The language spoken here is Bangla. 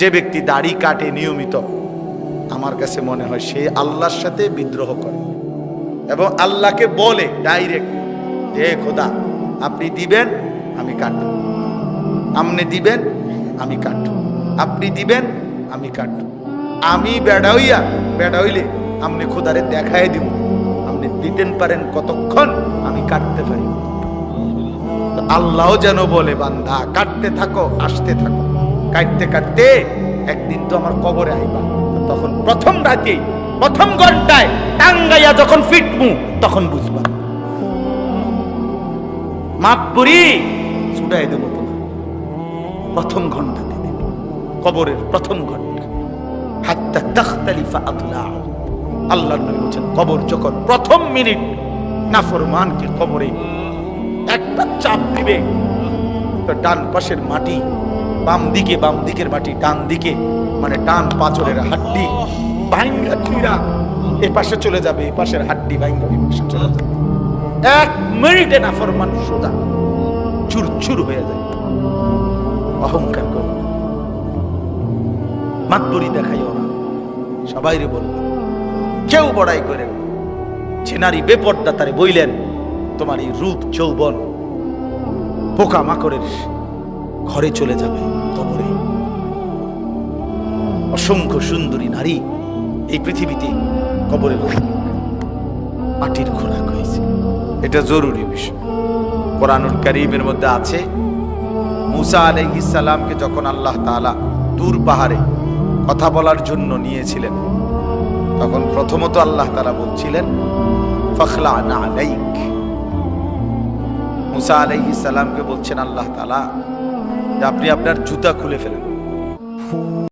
যে ব্যক্তি দাড়ি কাটে নিয়মিত, আমার কাছে মনে হয় সে আল্লাহর সাথে বিদ্রোহ করে। এবং আল্লাহকে বলে ডাইরেক্ট যে, খোদা, আপনি দিবেন, আমি কাটব। আপনি দিবেন, আমি কাটব। আপনি দিবেন, আমি কাটব। আমি বেড়া হইয়া বেড়া হইলে আপনি খোদারে দেখাই দিব। আপনি দিতেন পারেন কতক্ষণ, আমি কাটতে পারি। তো আল্লাহও যেন বলে বান্ধা কাটতে থাকো, আসতে থাকো। কাটতে কাটতে একদিন তো আমার কবরে আইবা। তখন প্রথম রাতে, প্রথম ঘন্টায় টাঙ্গাইয়া যখন ফিটমু, তখন বুঝবা। মাপ করি, ছুটাই দেবো তোমার প্রথম ঘন্টাতে দেব। কবরের প্রথম ঘণ্টা। আল্লাহর নবী বলছেন, কবর যখন প্রথম মিনিট নাফরমানকে কবরে একটা চাপ দিবে ডান পাশের মাটি বাম দিকে, বাম দিকের মাটি, ডান দিকে মানে ডান পাঁচরের হাড্ডি ভাঙ্গা এ পাশে চলে যাবে এ পাশের হাড্ডি ভাঙ্গা পাশে চলে যাবে। এক মিনিটে না ফরমান সোজা হয়ে যায়। অহংকার করো। মাতবরি কেউ বড়াই করেন যে নারী বেপর্দা তারে বইলেন, তোমার এই রূপ যৌবন পোকা মাকড়ের ঘরে চলে যাবে। কবরে অসংখ্য সুন্দরী নারী এই পৃথিবীতে কবরে মাটির খোরাক হয়েছে। এটা জরুরি বিষয়। কোরআনুল করিমের মধ্যে আছে, মুসা আলাইহিস সালামকে যখন আল্লাহ তাআলা দূর পাহাড়ে কথা বলার জন্য নিয়েছিলেন, তখন প্রথমত আল্লাহ তালা বলছিলেন, ফখলা না আলাইক। মুসা আলাইহিস সালামকে বলছেন, আল্লাহ তাআলা আপনি আপনার জুতা খুলে ফেলেন।